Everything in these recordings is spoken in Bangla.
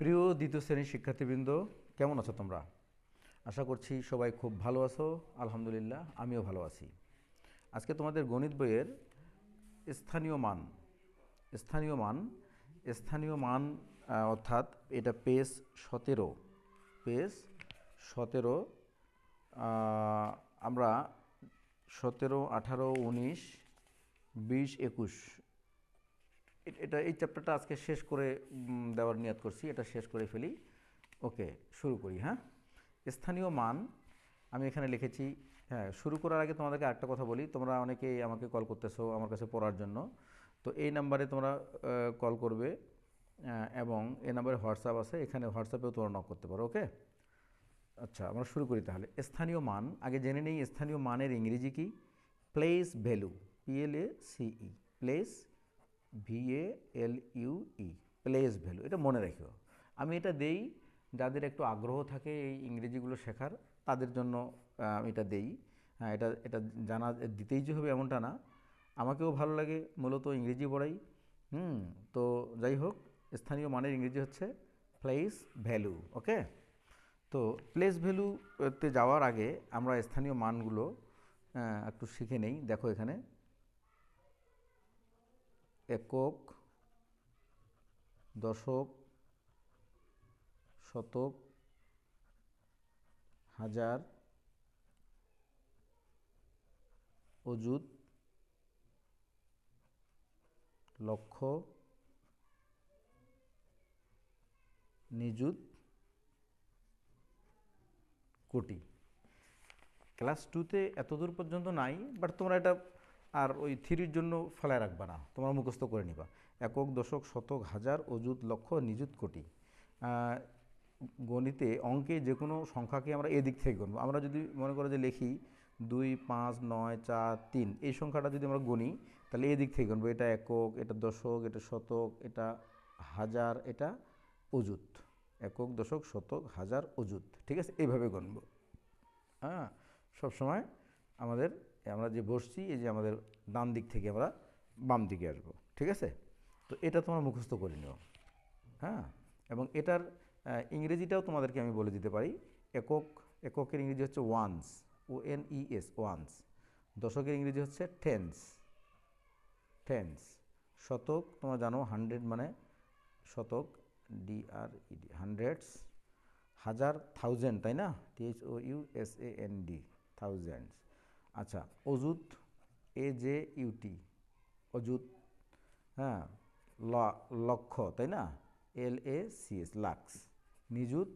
প্রিয় দ্বিতীয় শ্রেণির শিক্ষার্থীবৃন্দ, কেমন আছো তোমরা? আশা করছি সবাই খুব ভালো আছো, আলহামদুলিল্লাহ, আমিও ভালো আছি। আজকে তোমাদের গণিত বইয়ের স্থানীয় মান স্থানীয় মান স্থানীয় মান অর্থাৎ এটা পেজ সতেরো পেজ সতেরো আমরা সতেরো, আঠারো, উনিশ, বিশ, একুশ এটা, এই চ্যাপ্টারটা আজকে শেষ করে দেওয়ার নিয়াত করছি। এটা শেষ করে ফেলি। ওকে, শুরু করি হ্যাঁ? স্থানীয় মান, আমি এখানে লিখেছি হ্যাঁ শুরু করার আগে তোমাদেরকে আরেকটা কথা বলি। তোমরা অনেকেই আমাকে কল করতেছো আমার কাছে পড়ার জন্য। তো এই নাম্বারে তোমরা কল করবে এবং এই নাম্বারে হোয়াটসঅ্যাপ আছে। এখানে হোয়াটসঅ্যাপেও তোমরা নক করতে পারো, ওকে? আচ্ছা আমরা শুরু করি তাহলে। স্থানীয় মান, আগে জেনে নেই, স্থানীয় মানের ইংরেজি কি? Place value P L A C E place V A L U E place value এটা মনে রেখো। আমি এটা দেই, যাদের একটু আগ্রহ থাকে এই ইংরেজিগুলো শেখার, তাদের জন্য আমি এটা দেই। হ্যাঁ এটা এটা জানা, দিতেই যে হবে এমনটা না। আমাকেও ভালো লাগে, মূলত ইংরেজি পড়াই। হুম, তো যাই হোক, স্থানীয় মানের ইংরেজি হচ্ছে প্লেস ভ্যালু ওকে তো প্লেস ভ্যালুতে যাওয়ার আগে আমরা স্থানীয় মানগুলো একটু শিখে নেই। দেখো এখানে। একক, দশক, শতক, হাজার, অযুত, লক্ষ, নিযুত, কোটি। ক্লাস টুতে এতদূর পর্যন্ত নাই বাট তোমরা এটা আর ওই থ্রির জন্য ফেলায় রাখবা না, তোমরা মুখস্থ করে নিবা। একক, দশক, শতক, হাজার, অযুত, লক্ষ, নিযুত, কোটি। গণিতে অঙ্কে যে কোনো সংখ্যাকে আমরা এদিক থেকে গণবো আমরা যদি মনে করো যে লিখি দুই, পাঁচ, নয়, চার, তিন, এই সংখ্যাটা যদি আমরা গণি তাহলে এদিক থেকে গণবো এটা একক, এটা দশক, এটা শতক, এটা হাজার, এটা অযুত। একক, দশক, শতক, হাজার, অযুত। ঠিক আছে? এইভাবে গণব হ্যাঁ? সবসময় আমাদের আমরা যে বসছি, এই যে আমাদের ডান দিক থেকে আমরা বাম দিকে আসব, ঠিক আছে? তো এটা তোমরা মুখস্থ করে নিও হ্যাঁ? এবং এটার ইংরেজিটাও তোমাদেরকে আমি বলে দিতে পারি, একক, এককের ইংরেজি হচ্ছে ones O N E S ones দশকের ইংরেজি হচ্ছে টেন্স টেন্স শতক, তোমরা জানো হান্ড্রেড মানে শতক D R E D hundreds হাজার থাউজেন্ড তাই না? T H O U S A N D thousands আচ্ছা অজুত এ জে ইউটি অজুত হ্যাঁ ল, লক্ষ, তাই না? L A C S, lakhs, নিযুত,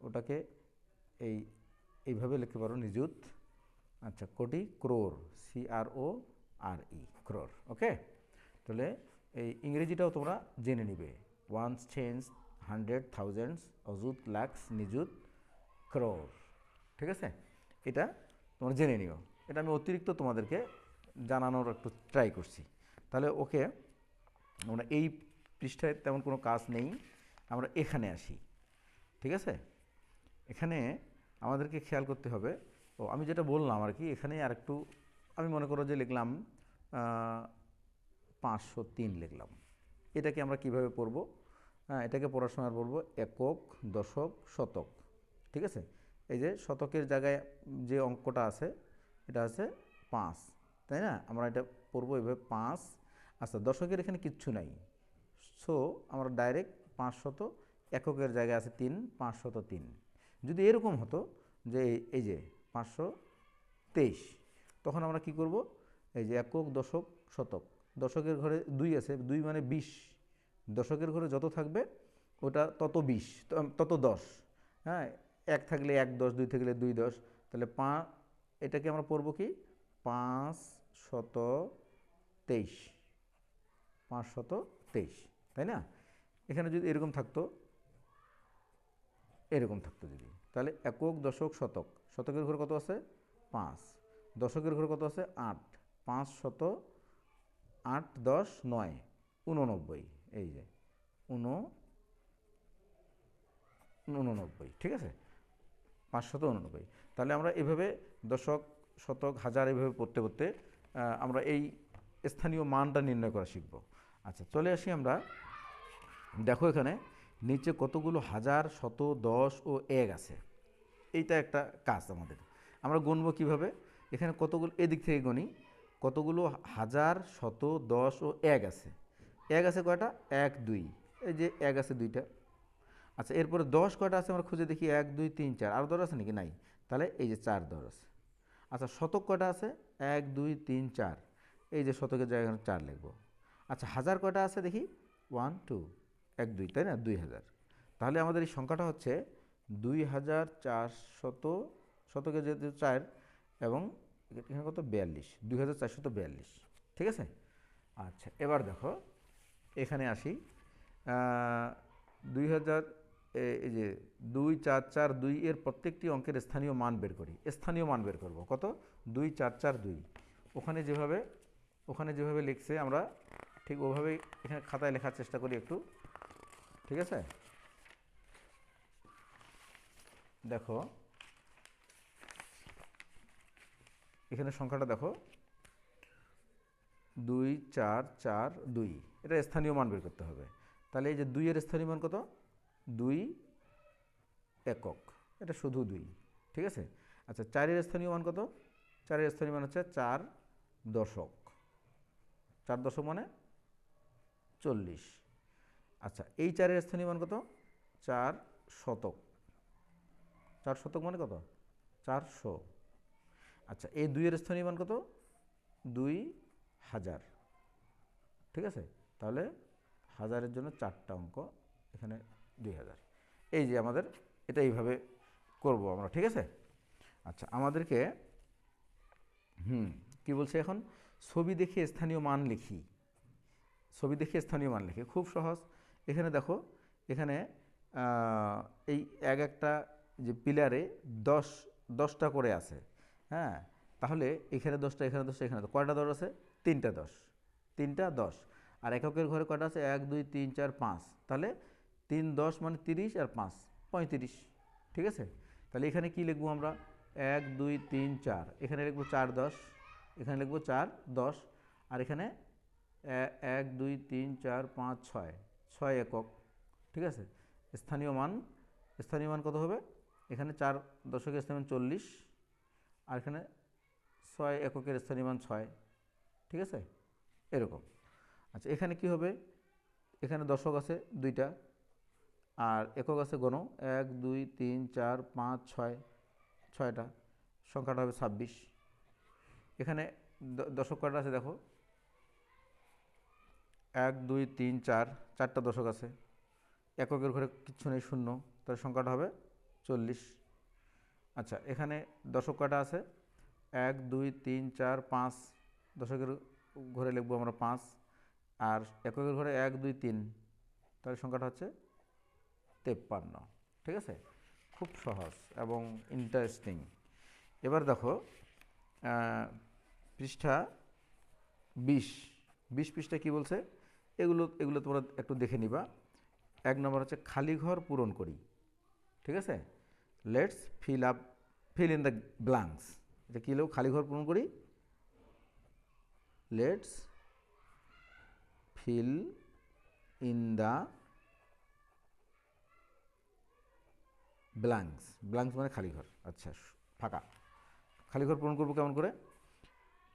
ওটাকে এই, এইভাবে লিখতে পারো, নিযুত আচ্ছা কোটি, crore, C R O R E, crore, okay? তাহলে এই ইংরেজিটাও তোমরা জেনে নিবে। ওয়ান্স চেঞ্জ হান্ড্রেড থাউজেন্ডস অযুত, লাক্স, নিযুত, ক্রোর, ঠিক আছে? এটা তোমরা জেনে নিও। এটা আমি অতিরিক্ত তোমাদেরকে জানানোর একটু ট্রাই করছি। তাহলে ওকে, আমরা এই পৃষ্ঠায় তেমন কোনো কাজ নেই, আমরা এখানে আসি। ঠিক আছে? এখানে আমাদেরকে খেয়াল করতে হবে। ও, আমি যেটা বললাম আর কি, এখানে আর একটু আমি মনে করো যে লিখলাম পাঁচশো তিন লিখলাম। এটাকে আমরা কীভাবে পড়ব? হ্যাঁ এটাকে পড়ার সময় পড়ব একক, দশক, শতক। ঠিক আছে? এই যে শতকের জায়গায় যে অঙ্কটা আছে এটা আছে পাঁচ, তাই না? আমরা এটা পড়ব এভাবে পাঁচ। আচ্ছা দশকের এখানে কিচ্ছু নাই। সো আমরা ডাইরেক্ট পাঁচশত এককের জায়গায় আছে তিন, পাঁচশত তিন। যদি এরকম হতো যে এই- যে পাঁচশো তেইশ, তখন আমরা কি করব? এই যে একক, দশক, শতক। দশকের ঘরে দুই আছে, দুই মানে বিশ। দশকের ঘরে যত থাকবে, ওটা তত বিশ তত দশ। হ্যাঁ এক থাকলে এক দশ, দুই থাকলে দুই দশ। তাহলে পা এটাকে আমরা পড়ব কি? পাঁচ শত তেইশ। পাঁচশত তেইশ, তাই না? এখানে যদি এরকম থাকতো এরকম থাকতো যদি। তাহলে একক দশক শতক। শতকের ঘর কত আছে? পাঁচ। দশকের ঘর কত আছে? আট। পাঁচ শত আট দশ নয়। উননব্বই এই যে উন উননব্বই ঠিক আছে? পাঁচশত উননব্বই তাহলে আমরা এভাবে দশক, শতক, হাজার এভাবে পড়তে পড়তে আমরা এই স্থানীয় মানটা নির্ণয় করা শিখব। আচ্ছা চলে আসি আমরা। দেখো এখানে, নিচে কতগুলো হাজার, শত, দশ ও এক আছে। এইটা একটা কাজ আমাদের। আমরা গুনবো কীভাবে? এখানে কতগুলো, এদিক থেকে গণি কতগুলো হাজার, শত, দশ ও এক আছে। এক আছে কয়টা? এক, দুই। এই যে এক আছে দুইটা। আচ্ছা এরপরে দশ কয়টা আছে? আমরা খুঁজে দেখি এক, দুই, তিন, চার। আর দর আছে নাকি? নাই। তাহলে এই যে চার দর আছে আচ্ছা শতক কটা আছে? এক, দুই, তিন, চার। এই যে শতকের জায়গায় চার লিখব। আচ্ছা হাজার কটা আছে দেখি? ওয়ান, টু, এক, দুই, তাই না? দুই হাজার। তাহলে আমাদের এই সংখ্যাটা হচ্ছে দুই হাজার চারশত শতকে যেহেতু চার এবং এখানে কত? বিয়াল্লিশ। দুই হাজার চারশত বিয়াল্লিশ। ঠিক আছে? আচ্ছা এবার দেখো, এখানে আসি। দুই হাজার এই যে দুই চার চার দুই এর প্রত্যেকটি অঙ্কের স্থানীয় মান বের করি। স্থানীয় মান বের করব। কত? দুই চার চার দুই। ওখানে যেভাবে ওখানে যেভাবে লিখছে আমরা ঠিক ওভাবেই এখানে খাতায় লেখার চেষ্টা করি একটু। ঠিক আছে? দেখো, এখানে সংখ্যাটা দেখো। দুই চার চার দুই। এটা স্থানীয় মান বের করতে হবে। তাহলে এই যে দুইয়ের স্থানীয় মান কত? দুই একক। এটা শুধু দুই, ঠিক আছে? আচ্ছা চারের স্থানীয় মান কত? চারের স্থানীয় মান হচ্ছে চার দশক। চার দশক মানে চল্লিশ। আচ্ছা এই চারের স্থানীয় মান কত? চার শতক। চার শতক মানে কত? চারশো। আচ্ছা এই দুইয়ের স্থানীয় মান কত? দুই হাজার। ঠিক আছে? তাহলে হাজারের জন্য চারটা অঙ্ক এখানে দুই হাজার। এই যে আমাদের, এটা এইভাবে করব আমরা, ঠিক আছে? আচ্ছা আমাদেরকে, হুম, কি বলছে এখন? ছবি দেখে স্থানীয় মান লিখি। ছবি দেখে স্থানীয় মান লিখি, খুব সহজ। এখানে দেখো, এখানে এই এক একটা যে পিলারে দশ, দশটা করে আছে হ্যাঁ? তাহলে এখানে দশটা এখানে দশটা, এখানে কয়টা দশ আছে? তিনটা দশ। তিনটা দশ। আর এককের ঘরে কয়টা আছে? এক, দুই, তিন, চার, পাঁচ। তাহলে তিন, দশ মানে তিরিশ আর পাঁচ, পঁয়ত্রিশ। ঠিক আছে? তাহলে এখানে কি লিখব আমরা? এক, দুই, তিন, চার। এখানে লিখব চার, দশ। এখানে লিখব চার, দশ। আর এখানে এক, দুই, তিন, চার, পাঁচ, ছয়। ছয় একক। ঠিক আছে? স্থানীয় মান। স্থানীয় মান কত হবে? এখানে চার দশকের স্থানীয় মান চল্লিশ। আর এখানে ছয় এককের স্থানীয় মান ছয়। ঠিক আছে? এরকম। আচ্ছা এখানে কি হবে? এখানে দশক আছে দুইটা। আর একক আছে গণ, এক, দুই, তিন, চার, পাঁচ, ছয়, ছয়টা। সংখ্যাটা হবে ছাব্বিশ। এখানে দশক কয়টা আছে দেখো? এক, দুই, তিন, চার, চারটা দশক আছে। এককের ঘরে কিচ্ছু নেই, শূন্য। তার সংখ্যাটা হবে চল্লিশ। আচ্ছা এখানে দশক কয়টা আছে? এক, দুই, তিন, চার, পাঁচ। দশকের ঘরে লিখব আমরা পাঁচ। আর এককের ঘরে এক, দুই, তিন। তার সংখ্যাটা হচ্ছে তেপ্পান্ন, ঠিক আছে? খুব সহজ এবং ইন্টারেস্টিং এবার দেখো পৃষ্ঠা বিশ। বিশ পৃষ্ঠা কী বলছে? এগুলো এগুলো তোমরা একটু দেখে নিবা। এক নম্বর হচ্ছে, খালি ঘর পূরণ করি। ঠিক আছে? Let's fill up fill in the blanks এটা কী খালি ঘর পূরণ করি। Let's fill in the blanks blanks মানে খালি ঘর আচ্ছা ফাঁকা। খালি ঘর পূরণ করব কেমন করে?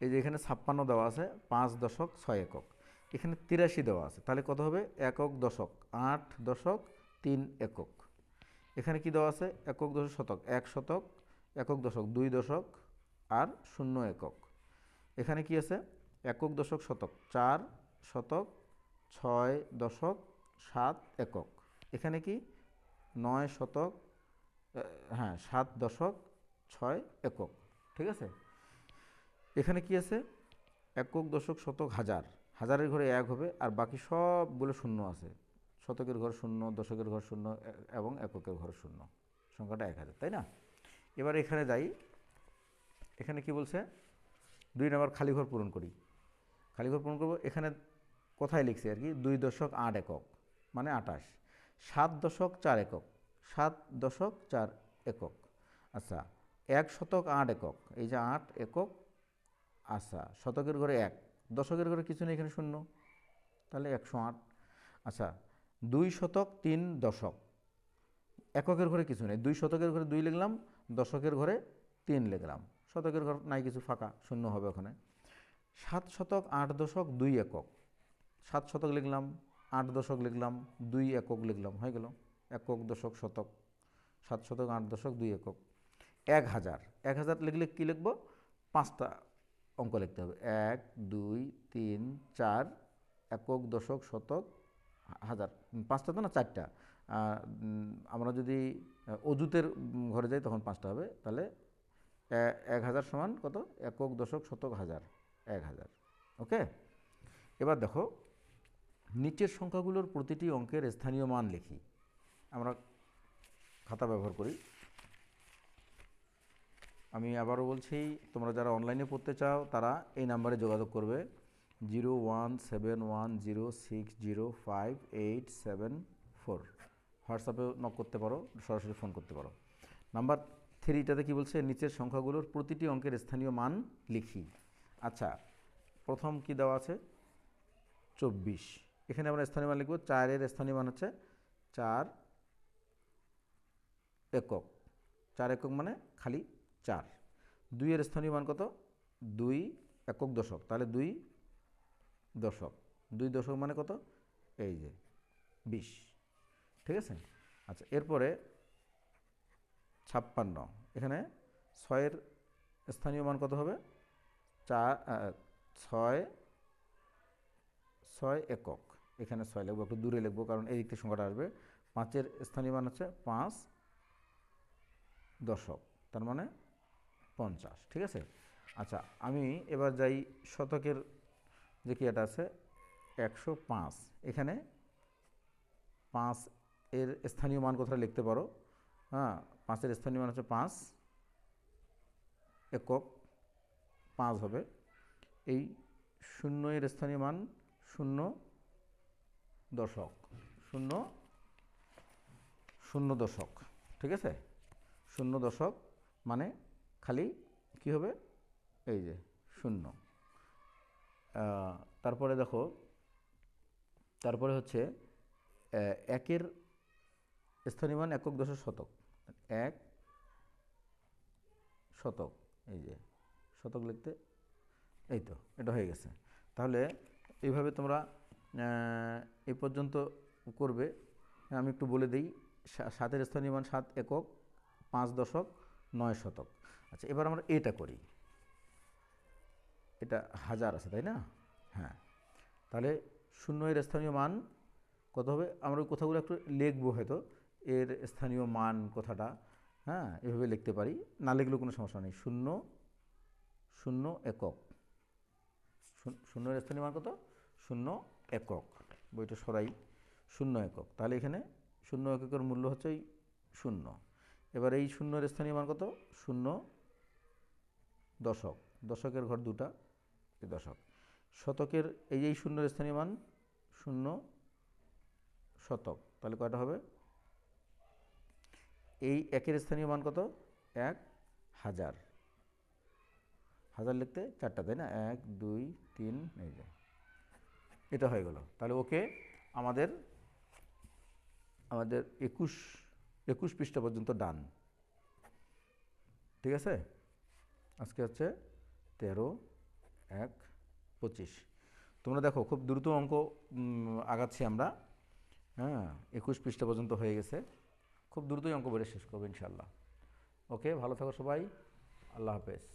এই যে এখানে ছাপ্পান্ন দেওয়া আছে, পাঁচ দশক ছয় একক। এখানে তিরাশি দেওয়া আছে, তাহলে কত হবে? একক দশক, আট দশক তিন একক। এখানে কি দেওয়া আছে? একক দশক শতক, এক শতক, একক দশক দুই দশক আর শূন্য একক। এখানে কি আছে? একক দশক শতক, চার শতক ছয় দশক সাত একক। এখানে কি? নয় শতক হ্যাঁ সাত দশক ছয় একক, ঠিক আছে? এখানে কি আছে? একক দশক শতক হাজার। হাজারের ঘরে এক হবে, আর বাকি সবগুলো শূন্য আছে। শতকের ঘর শূন্য, দশকের ঘর শূন্য এবং এককের ঘর শূন্য। সংখ্যাটা এক হাজার, তাই না? এবার এখানে যাই। এখানে কি বলছে? দুই নম্বর খালি ঘর পূরণ করি। খালি ঘর পূরণ করব, এখানে কোথায় লিখছি আর কি, দুই দশক আট একক মানে আটাশ। সাত দশক চার একক সাত দশক চার একক। আচ্ছা এক শতক আট একক। এই যে আট একক আচ্ছা শতকের ঘরে এক, দশকের ঘরে কিছু নেই এখানে শূন্য। তাহলে একশো আট। আচ্ছা দুই শতক তিন দশক। এককের ঘরে কিছু নেই। দুই শতকের ঘরে দুই লিখলাম, দশকের ঘরে তিন লিখলাম। শতকের ঘর নাই কিছু, ফাঁকা, শূন্য হবে ওখানে। সাত শতক আট দশক দুই একক। সাত শতক লিখলাম, আট দশক লিখলাম, দুই একক লিখলাম, হয়ে গেল। একক দশক শতক, সাত শতক, আট দশক, দুই একক। এক হাজার। এক হাজার লিখলে কী লিখব? পাঁচটা অঙ্ক লিখতে হবে। এক, দুই, তিন, চার, একক দশক শতক হাজার। পাঁচটা তো না, চারটা। আমরা যদি অজুতের ঘরে যাই তখন পাঁচটা হবে। তাহলে এক হাজার সমান কত? একক দশক শতক হাজার। এক হাজার। ওকে? এবার দেখো, নিচের সংখ্যাগুলোর প্রতিটি অঙ্কের স্থানীয় মান লিখি। আমরা খাতা ব্যবহার করি। আমি আবারও বলছি, তোমরা যারা অনলাইনে পড়তে চাও, তারা এই নাম্বারে যোগাযোগ করবে। Zero one seven one zero six zero five eight seven four. হোয়াটসঅ্যাপে নক করতে পারো, সরাসরি ফোন করতে পারো। নাম্বার থ্রিটাতে কি বলছে? নিচের সংখ্যাগুলোর প্রতিটি অঙ্কের স্থানীয় মান লিখি। আচ্ছা প্রথম কি দেওয়া আছে? চব্বিশ। এখানে আমরা স্থানীয় মান লিখব। চারের স্থানীয় মান হচ্ছে চার একক। চার একক মানে খালি চার। দুইয়ের স্থানীয় মান কত? দুই একক দশক। তাহলে দুই দশক। দুই দশক মানে কত? এই যে বিশ। ঠিক আছে? আচ্ছা এরপরে ছাপ্পান্ন। এখানে ছয়ের স্থানীয় মান কত হবে? চার ছয় ছয় একক। এখানে ছয় লিখব, একটু দূরে লিখব, কারণ এই দিক থেকে সংখ্যাটা আসবে। পাঁচের স্থানীয় মান হচ্ছে পাঁচ। দশক, তার মানে পঞ্চাশ, ঠিক আছে? আচ্ছা আমি এবার যাই শতকের যে কি এটা আছে, একশো পাঁচ। এখানে পাঁচ এর স্থানীয় মান কোথায় লিখতে পারো। হ্যাঁ পাঁচের স্থানীয় মান হচ্ছে পাঁচ একক পাঁচ হবে। এই শূন্য এর স্থানীয় মান শূন্য দশক, শূন্য শূন্য দশক, ঠিক আছে? শূন্য দশক মানে খালি কি হবে? এই যে শূন্য। তারপরে দেখো, তারপরে হচ্ছে একের স্থানীয় মান একক দশক শতক। এক শতক, এই যে শতক লিখতে, এই তো, এটা হয়ে গেছে। তাহলে এইভাবে তোমরা এই পর্যন্ত করবে। আমি একটু বলে দিই সাতের স্থানীয় মান সাত একক পাঁচ দশক, নয় শতক। আচ্ছা এবার আমরা এটা করি। এটা হাজার আছে, তাই না? হ্যাঁ। তাহলে শূন্য এর স্থানীয় মান কত হবে? আমরা ওই কথাগুলো একটু লিখব হয়তো। এর স্থানীয় মান কথাটা হ্যাঁ এভাবে লিখতে পারি। না লিখলেও কোনো সমস্যা নেই। শূন্য শূন্য একক। শূন্য- শূন্য এর স্থানীয় মান কত? শূন্য একক। বইটা সরাই। শূন্য একক। তাহলে এখানে শূন্য এককের মূল্য হচ্ছে শূন্য। এবার এই শূন্যের স্থানীয় মান কত? শূন্য দশক। দশকের ঘর দুটা দশক। শতকের এই এই শূন্যের স্থানীয় মান, শূন্য শতক, তাহলে কয়টা হবে? এই একের স্থানীয় মান কত? এক হাজার। হাজার লিখতে চারটা, তাই না? এক, দুই, তিন, এই যে। এটা হয়ে গেল। তাহলে ওকে আমাদের আমাদের একুশ একুশ পৃষ্ঠা পর্যন্ত ডান। ঠিক আছে? আজকে হচ্ছে তেরো, এক, পঁচিশ। তোমরা দেখো, খুব দ্রুত অঙ্ক আগাচ্ছি আমরা। হ্যাঁ একুশ পৃষ্ঠা পর্যন্ত হয়ে গেছে। খুব দ্রুতই অঙ্ক বেড়ে শেষ করব ইনশাল্লাহ ওকে, ভালো থাকো সবাই। আল্লাহ হাফেজ।